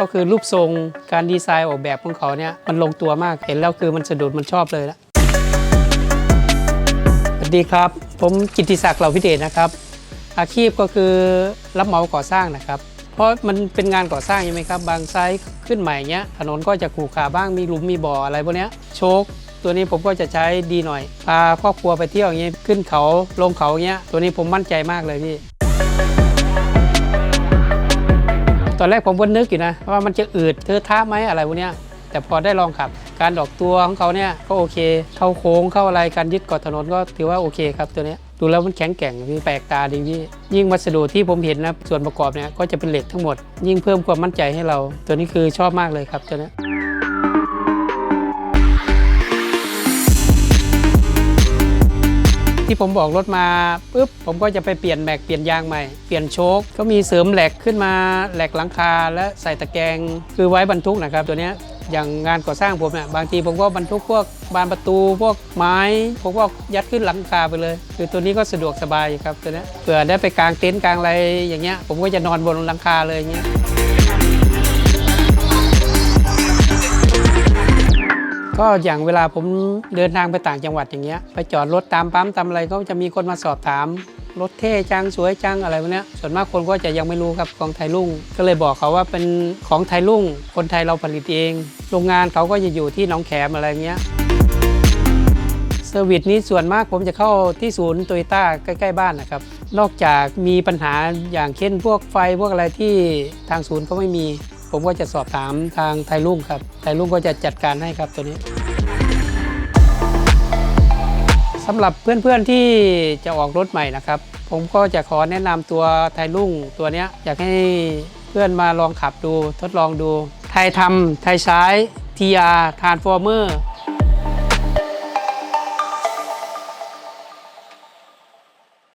ก็คือรูปทรงการดีไซน์ออกแบบของเขาเนี่ยมันลงตัวมากเห็นแล้วคือมันสะดุดมันชอบเลยละสวัสดีครับ ผมกิติศักดิ์เหล่าพิเดชนะครับ อาชีพก็คือรับเหมาก่อสร้างนะครับ เพราะมันเป็นงานก่อสร้างใช่ไหมครับ บางไซส์ขึ้นใหม่เงี้ยถนนก็จะขรุขระบ้างมีหลุมมีบ่ออะไรพวกเนี้ยโชคตัวนี้ผมก็จะใช้ดีหน่อยพาครอบครัวไปเที่ยวอย่างเงี้ยขึ้นเขาลงเขาเงี้ยตัวนี้ผมมั่นใจมากเลยพี่ ตอนแรกผมก็นึกอยู่นะว่ามันจะอืดเธอท้าไหมอะไรพวกเนี้ยแต่พอได้ลองขับ การดอกตัวของเขาเนี่ยก็โอเค เข้าโค้งเข้าอะไรการยึดเกาะถนนก็ถือว่าโอเคครับตัวนี้ดูแล้วมันแข็งแกร่งพี่แปลกตาดีพี่ยิ่งวัสดุที่ผมเห็นนะส่วนประกอบเนี่ยก็จะเป็นเหล็กทั้งหมด ยิ่งเพิ่มความมั่นใจให้เรา ตัวนี้คือชอบมากเลยครับตัวนี้ ที่ผมบอกรถมาปุ๊บผมก็จะไปเปลี่ยนแม็กเปลี่ยนยางใหม่เปลี่ยนโชคก็มีเสริมแหลกขึ้นมาแหลกหลังคา และใส่ตะแกรงคือไว้บรรทุกนะครับ ตัวนี้อย่างงานก่อสร้างผมเนี่ยบางทีผมก็บรรทุกพวกบานประตูพวกไม้ผมก็ยัดขึ้นหลังคาไปเลย คือตัวนี้ก็สะดวกสบายครับตัวนี้เผื่อได้ไปกางเต็นท์กางอะไรอย่างเงี้ยผมก็จะนอนบนหลังคาเลยอย่างเงี้ย ก็อย่างเวลาผมเดินทางไปต่างจังหวัดอย่างเงี้ยไปจอดรถตามปั๊มตามอะไรก็จะมีคนมาสอบถามรถเท่จังสวยจังอะไรพวกนี้ส่วนมากคนก็จะยังไม่รู้ครับของไทยรุ่ง ก็เลยบอกเขาว่าเป็นของไทยรุ่ง คนไทยเราผลิตเอง โรงงานเขาก็จะอยู่ที่หนองแขมอะไรเงี้ยเซอร์วิสนี้ส่วนมากผมจะเข้าที่ศูนย์โตโยต้าใกล้ ๆ บ้านนะครับ นอกจากมีปัญหาอย่างเช่นพวกไฟพวกอะไรที่ทางศูนย์เขาไม่มี ผมก็จะสอบถามทางไทยรุ่งครับไทยรุ่งก็จะจัดการให้ครับตัวนี้สำหรับเพื่อนๆที่จะออกรถใหม่นะครับ ผมก็จะขอแนะนำตัวไทยรุ่งตัวนี้อยากให้เพื่อนมาลองขับดูทดลองดู ไทยทำไทยใช้ TR Transformer